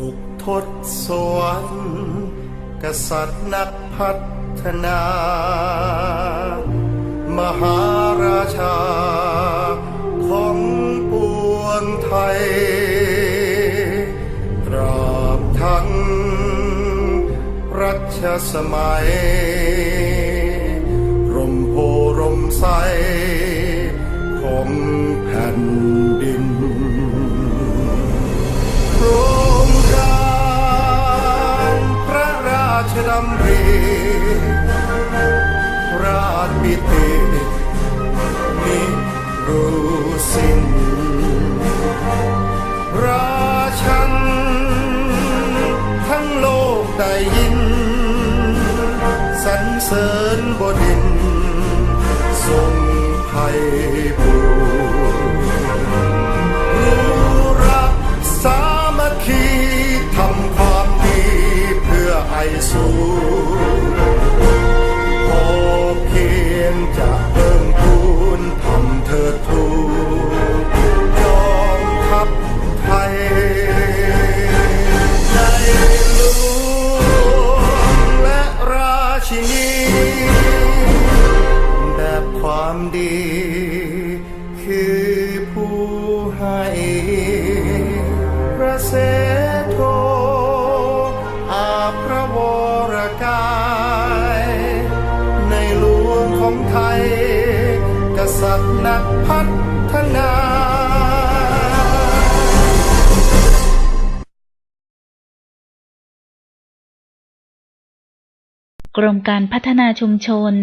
บุกทศสวรรค์กษัตริย์นักพัฒนา มหาราชา ของปวงไทยตราบทั้ง รัชสมัย ร่มโพร่มใสของแผ่น ได้ยินสรรเสริญบดินทรงไทยบูรู้รักสามัคคีทำความดีเพื่อไอสู ษัตริย์นักพัฒนากรมการพัฒนาชุมชน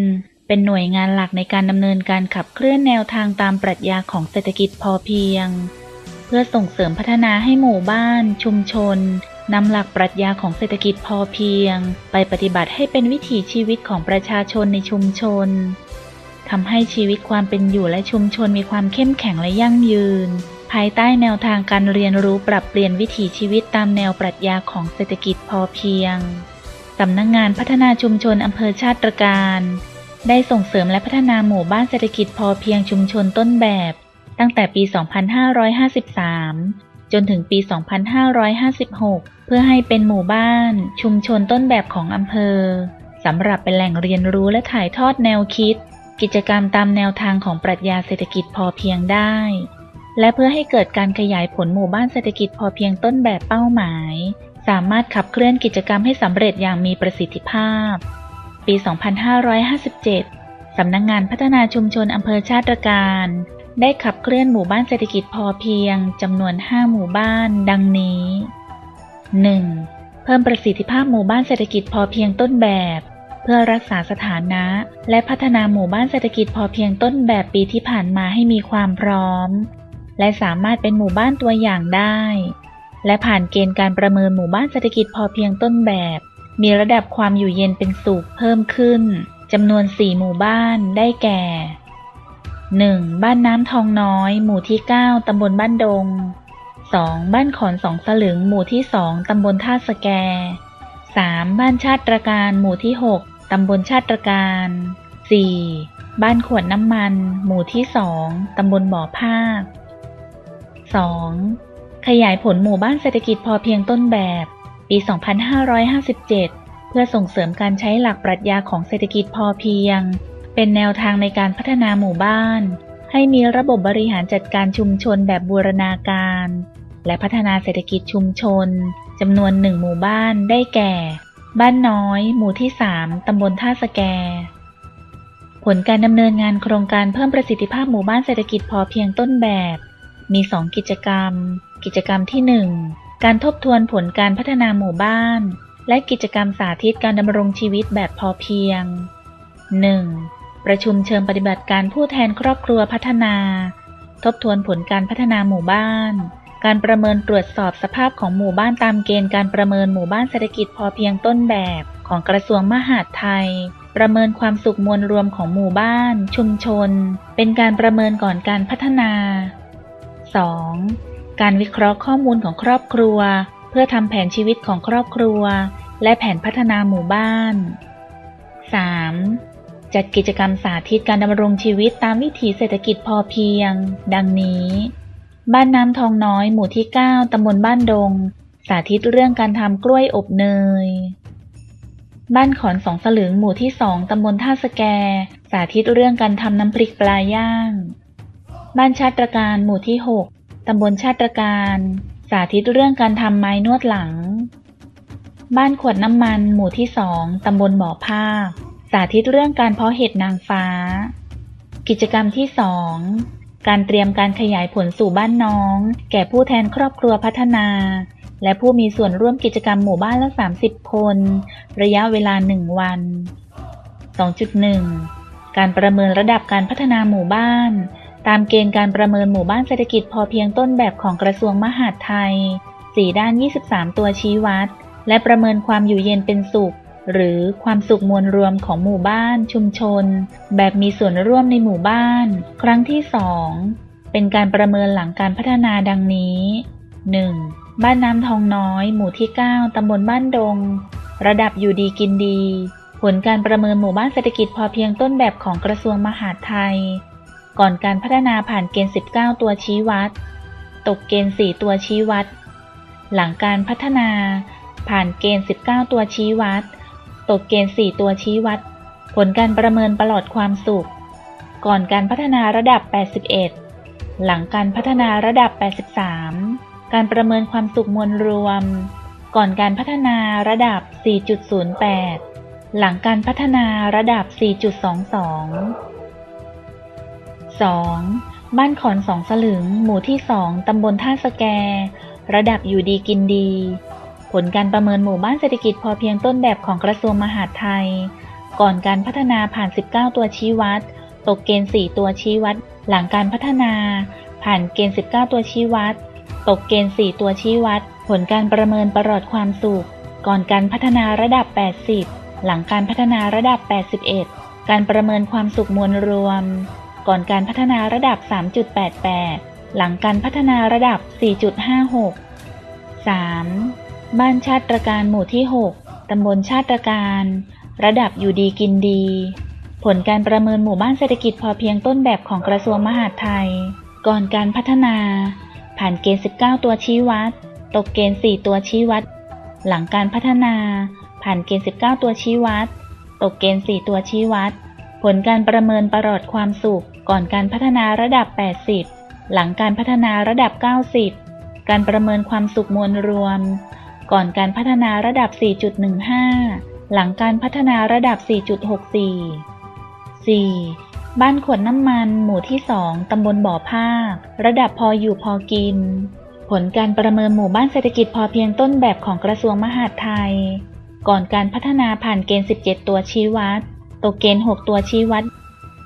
เป็นหน่วยงานหลักในการดำเนินการขับเคลื่อนแนวทางตามปรัชญาของเศรษฐกิจพอเพียง เพื่อส่งเสริมพัฒนาให้หมู่บ้าน ชุมชนนำหลักปรัชญาของเศรษฐกิจพอเพียง ไปปฏิบัติให้เป็นวิถีชีวิตของประชาชนในชุมชน ทำให้ชีวิตความเป็นอยู่และชุมชนมีความเข้มแข็งและยั่งยืน ภายใต้แนวทางการเรียนรู้ปรับเปลี่ยนวิถีชีวิตตามแนวปรัชญาของเศรษฐกิจพอเพียง สำนักงงานพัฒนาชุมชนอำเภอชาติตรการ ได้ส่งเสริมและพัฒนาหมู่บ้านเศรษฐกิจพอเพียงชุมชนต้นแบบ ตั้งแต่ปี 2553 จนถึงปี 2556 เพื่อให้เป็นหมู่บ้านชุมชนต้นแบบของอำเภอสำหรับเป็นแหล่งเรียนรู้และถ่ายทอดแนวคิด กิจกรรมตามแนวทางของปรัชญาเศรษฐกิจพอเพียงได้ และเพื่อให้เกิดการขยายผลหมู่บ้านเศรษฐกิจพอเพียงต้นแบบเป้าหมาย สามารถขับเคลื่อนกิจกรรมให้สำเร็จอย่างมีประสิทธิภาพ ปี 2557 สำนักงงานพัฒนาชุมชนอำเภอชาติการ ได้ขับเคลื่อนหมู่บ้านเศรษฐกิจพอเพียงจำนวน 5 หมู่บ้าน ดังนี้ 1. เพิ่มประสิทธิภาพหมู่บ้านเศรษฐกิจพอเพียงต้นแบบ พื่อรักษาสถานะ และพัฒนาหมู่บ้านเศรษฐกิจพอเพียงต้นแบบปีที่ผ่านมาให้มีความพร้อม และสามารถเป็นหมู่บ้านตัวอย่างได้ และผ่านเกณฑ์การประเมินหมู่บ้านเศรษฐกิจพอเพียงต้นแบบ มีระดับความอยู่เย็นเป็นสุขเพิ่มขึ้นจำนวน 4 หมู่บ้านได้แก่ 1. บ้านน้ำทองน้อย หมู่ที่ 9 ตำบลบ้านดง 2. บ้านขอนสองสลึง หมู่ที่ 2 ตำบลท่าสแก 3. บ้านชาติตรการ หมู่ที่ 6 ตำบลชาติการ 4. บ้านขวดน้ำมัน หมู่ที่2ตำบลบ่อภาค 2. ขยายผลหมู่บ้านเศรษฐกิจพอเพียงต้นแบบ ปี 2557 เพื่อส่งเสริมการใช้หลักปรัชญาของเศรษฐกิจพอเพียง เป็นแนวทางในการพัฒนาหมู่บ้าน ให้มีระบบบริหารจัดการชุมชนแบบบูรณาการ และพัฒนาเศรษฐกิจชุมชนจำนวนหนึ่งหมู่บ้านได้แก่ บ้านน้อย หมู่ที่ 3 ตำบลท่าสแก ผลการดำเนินงานโครงการเพิ่มประสิทธิภาพหมู่บ้านเศรษฐกิจพอเพียงต้นแบบ มี 2 กิจกรรม กิจกรรมที่ 1 การทบทวนผลการพัฒนาหมู่บ้าน และกิจกรรมสาธิตการดำรงชีวิตแบบพอเพียง 1. ประชุมเชิงปฏิบัติการผู้แทนครอบครัวพัฒนา ทบทวนผลการพัฒนาหมู่บ้าน การประเมินตรวจสอบสภาพของหมู่บ้านตามเกณฑ์การประเมินหมู่บ้านเศรษฐกิจพอเพียงต้นแบบของกระทรวงมหาดไทย ประเมินความสุขมวลรวมของหมู่บ้าน ชุมชน เป็นการประเมินก่อนการพัฒนา 2. การวิเคราะห์ข้อมูลของครอบครัว เพื่อทำแผนชีวิตของครอบครัว และแผนพัฒนาหมู่บ้าน 3. จัดกิจกรรมสาธิตการดำรงชีวิตตามวิถีเศรษฐกิจพอเพียง ดังนี้ บ้านน้ำทองน้อยหมู่ที่ 9 ตำบลบ้านดง สาธิตเรื่องการทำกล้วยอบเนย บ้านขอนสองสลึงหมู่ที่สองตำบลท่าสแก สาธิตเรื่องการทำน้ำพริกปลาย่าง บ้านชาติการหมู่ที่หกตำบลชาติการ สาธิตเรื่องการทำไม้นวดหลัง บ้านขวดน้ำมันหมู่ที่สองตำบลบ่อภาค สาธิตเรื่องการเพาะเห็ดนางฟ้า กิจกรรมที่สอง การเตรียมการขยายผลสู่บ้านน้อง แก่ผู้แทนครอบครัวพัฒนา และผู้มีส่วนร่วมกิจกรรมหมู่บ้านละ 30 คน ระยะเวลา 1 วัน 2.1 การประเมินระดับการพัฒนาหมู่บ้าน ตามเกณฑ์การประเมินหมู่บ้านเศรษฐกิจพอเพียงต้นแบบของกระทรวงมหาดไทย 4 ด้าน 23 ตัวชี้วัด และประเมินความอยู่เย็นเป็นสุข หรือความสุขมวลรวมของหมู่บ้านชุมชน แบบมีส่วนร่วมในหมู่บ้าน ครั้งที่2เป็นการประเมินหลังการพัฒนาดังนี้ 1. บ้านน้ำทองน้อย หมู่ที่ 9 ตำบลบ้านดง ระดับอยู่ดีกินดี ผลการประเมินหมู่บ้านเศรษฐกิจพอเพียงต้นแบบของกระทรวงมหาดไทย ก่อนการพัฒนาผ่านเกณฑ์ 19 ตัวชี้วัด ตกเกณฑ์ 4 ตัวชี้วัด หลังการพัฒนาผ่านเกณฑ์ 19 ตัวชี้วัด ตกเกณฑ์ 4 ตัวชี้วัด ผลการประเมินประหลอดความสุข ก่อนการพัฒนาระดับ 81 หลังการพัฒนาระดับ 83 การประเมินความสุขมวลรวม ก่อนการพัฒนาระดับ 4.08 หลังการพัฒนาระดับ 4.22 2. บ้านขอนสองสลึง หมู่ที่2ตำบลท่าสแก ระดับอยู่ดีกินดี ลการประเมินหมู่บ้านเศรษฐกิจพอเพียงต้นแบบของกระทรวงมหาดไทย ก่อนการพัฒนาผ่าน 19 ตัวชี้วัด ตกเกณฑ์ 4 ตัวชี้วัด หลังการพัฒนา ผ่านเกณฑ์ 19 ตัวชี้วัด ตกเกณฑ์ 4 ตัวชี้วัด ผลการประเมินประหลอดความสุข ก่อนการพัฒนาระดับ 80 หลังการพัฒนาระดับ 81 การประเมินความสุขมวลรวม ก่อนการพัฒนาระดับ 3.88 หลังการพัฒนาระดับ 4.56 3. บ้านชาติตรการหมู่ที่ 6 ตำบลชาติตรการ ระดับอยู่ดีกินดี ผลการประเมินหมู่บ้านเศรษฐกิจพอเพียงต้นแบบของกระทรวงมหาดไทย ก่อนการพัฒนา ผ่านเกณฑ์ 19 ตัวชี้วัด ตกเกณฑ์ 4 ตัวชี้วัด หลังการพัฒนา ผ่านเกณฑ์ 19 ตัวชี้วัด ตกเกณฑ์ 4 ตัวชี้วัด ผลการประเมินประหลอดความสุข ก่อนการพัฒนาระดับ 80 หลังการพัฒนาระดับ 90 การประเมินความสุขมวลรวม ก่อนการพัฒนาระดับ 4.15 หลังการพัฒนาระดับ 4.64 4. บ้านขวดน้ำมันหมู่ที่ 2 ตำบลบ่อภาค ระดับพออยู่พอกิน ผลการประเมินหมู่บ้านเศรษฐกิจพอเพียงต้นแบบของกระทรวงมหาดไทย ก่อนการพัฒนาผ่านเกณฑ์ 17 ตัวชี้วัด ตกเกณฑ์ 6 ตัวชี้วัด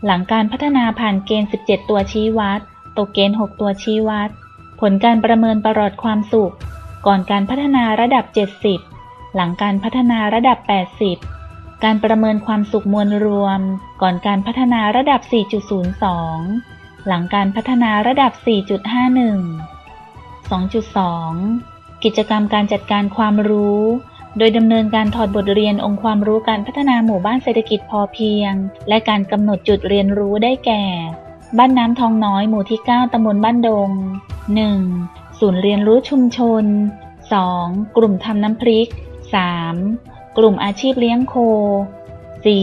หลังการพัฒนาผ่านเกณฑ์ 17 ตัวชี้วัด ตกเกณฑ์ 6 ตัวชี้วัด ผลการประเมินประหลอดความสุข ก่อนการพัฒนาระดับ 70 หลังการพัฒนาระดับ 80 การประเมินความสุขมวลรวม ก่อนการพัฒนาระดับ 4.02 หลังการพัฒนาระดับ 4.51 2.2 กิจกรรมการจัดการความรู้ โดยดำเนินการถอดบทเรียนองค์ความรู้การพัฒนาหมู่บ้านเศรษฐกิจพอเพียง และการกำหนดจุดเรียนรู้ได้แก่ บ้านน้ำทองน้อยหมู่ที่ 9ตำบลบ้านดง 1. ศูนย์เรียนรู้ชุมชน 2. กลุ่มทำน้ำพริก 3. กลุ่มอาชีพเลี้ยงโค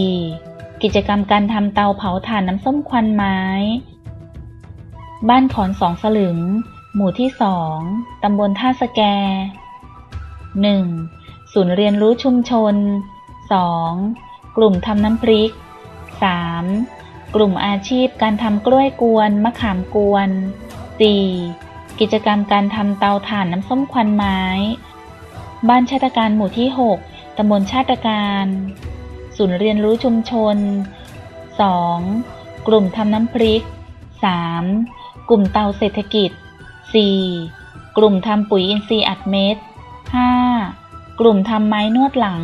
4. กิจกรรมการทำเตาเผาถ่านน้ำส้มควันไม้ บ้านขอนสองสลึง หมู่ที่สองตำบลท่าสแก 1. ศูนย์เรียนรู้ชุมชน 2. กลุ่มทำน้ำพริก 3. กลุ่มอาชีพการทำกล้วยกวน มะขามกวน 4. กิจกรรมการทำเตาถ่านน้ำส้มควันไม้ บ้านชาตการหมู่ที่ 6ตำบลชาตการ ศูนย์เรียนรู้ชุมชน 2. กลุ่มทำน้ำพริก 3. กลุ่มเตาเศรษฐกิจ 4. กลุ่มทำปุ๋ยอินทรีย์อัดเม็ด 5. กลุ่มทำไม้นวดหลัง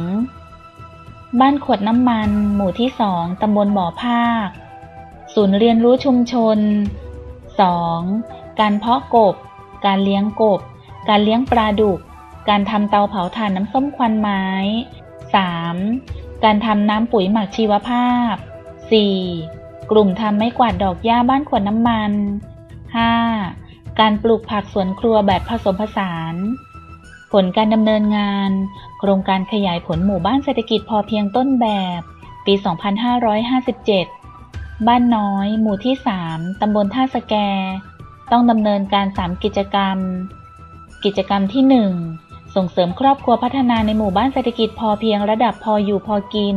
บ้านขวดน้ำมัน หมู่ที่2ตำบลบ่อภาค ศูนย์เรียนรู้ชุมชน 2. การเพาะกบ การเลี้ยงกบ การเลี้ยงปลาดุก การทำเตาเผาถ่านน้ำส้มควันไม้ 3. การทำน้ำปุ๋ยหมักชีวภาพ 4. กลุ่มทำไม้กวาดดอกหญ้าบ้านขวดน้ำมัน 5. การปลูกผักสวนครัวแบบผสมผสาน ผลการดำเนินงาน โครงการขยายผลหมู่บ้านเศรษฐกิจพอเพียงต้นแบบ ปี 2557 บ้านน้อย หมู่ที่ 3 ตำบลท่าสแก ต้องดำเนินการ 3 กิจกรรม กิจกรรมที่ 1 ส่งเสริมครอบครัวพัฒนาในหมู่บ้านเศรษฐกิจพอเพียงระดับพออยู่พอกิน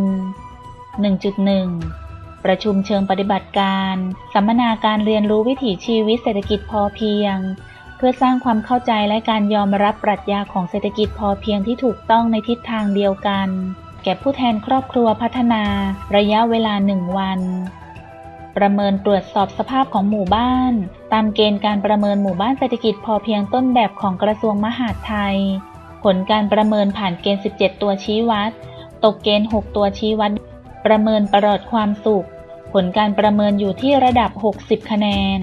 1.1 ประชุมเชิงปฏิบัติการ สัมมนาการเรียนรู้วิถีชีวิตเศรษฐกิจพอเพียง เพื่อสร้างความเข้าใจและการยอมรับปรัชญาของเศรษฐกิจพอเพียงที่ถูกต้องในทิศทางเดียวกัน แก่ผู้แทนครอบครัวพัฒนา ระยะเวลาหนึ่งวัน ประเมินตรวจสอบสภาพของหมู่บ้าน ตามเกณฑ์การประเมินหมู่บ้านเศรษฐกิจพอเพียงต้นแบบของกระทรวงมหาดไทย ผลการประเมินผ่านเกณฑ์ 17 ตัวชี้วัด ตกเกณฑ์ 6 ตัวชี้วัด ประเมินประหลอดความสุข ผลการประเมินอยู่ที่ระดับ 60 คะแนน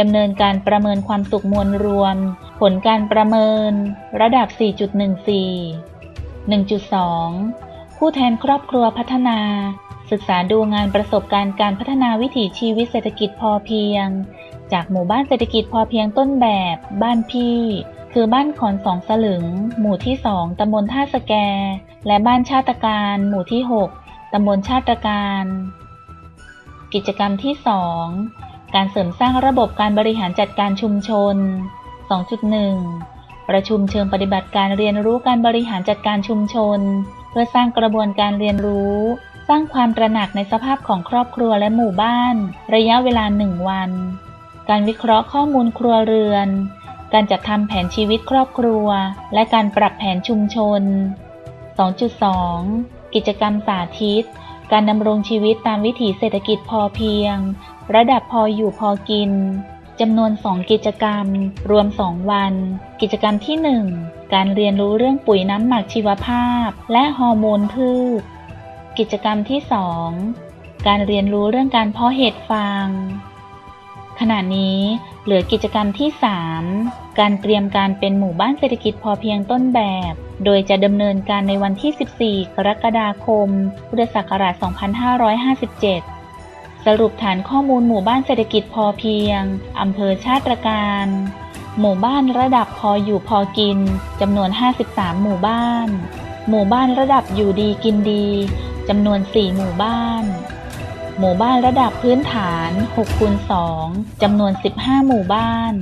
ดำเนินการประเมินความสุขมวลรวม ผลการประเมิน ระดับ 4.14 1.2 ผู้แทนครอบครัวพัฒนา ศึกษาดูงานประสบการณ์การพัฒนาวิถีชีวิตเศรษฐกิจพอเพียง จากหมู่บ้านเศรษฐกิจพอเพียงต้นแบบ บ้านพี่ คือบ้านขอนสองสลึง หมู่ที่2ตำบลท่าสแก และบ้านชาติการ หมู่ที่ 6ตำบลชาติการ กิจกรรมที่ 2 การเสริมสร้างระบบการบริหารจัดการชุมชน 2.1ประชุมเชิงปฏิบัติการเรียนรู้การบริหารจัดการชุมชน เพื่อสร้างกระบวนการเรียนรู้ สร้างความตระหนักในสภาพของครอบครัวและหมู่บ้าน ระยะเวลาหนึ่งวัน การวิเคราะห์ข้อมูลครัวเรือน การจัดทำแผนชีวิตครอบครัว และการปรับแผนชุมชน 2.2 กิจกรรมสาธิต การดำรงชีวิตตามวิถีเศรษฐกิจพอเพียง ระดับพออยู่พอกินจำนวน 2 กิจกรรม รวม 2 วัน กิจกรรมที่ 1 การเรียนรู้เรื่องปุ๋ยน้ำหมักชีวภาพ และฮอร์โมนพืช กิจกรรมที่ 2 การเรียนรู้เรื่องการเพาะเห็ดฟาง ขณะนี้เหลือกิจกรรมที่ 3 การเตรียมการเป็นหมู่บ้านเศรษฐกิจพอเพียงต้นแบบ โดยจะดำเนินการในวันที่ 14 กรกฎาคม พุทธศักราช 2557 สรุปฐานข้อมูลหมู่บ้านเศรษฐกิจพอเพียงอำเภอชาติการหมู่บ้านระดับพออยู่พอกินจำนวน 53 หมู่บ้าน หมู่บ้านระดับอยู่ดีกินดี จำนวน 4 หมู่บ้าน หมู่บ้านระดับพื้นฐาน6คูณ2จำนวน 15 หมู่บ้าน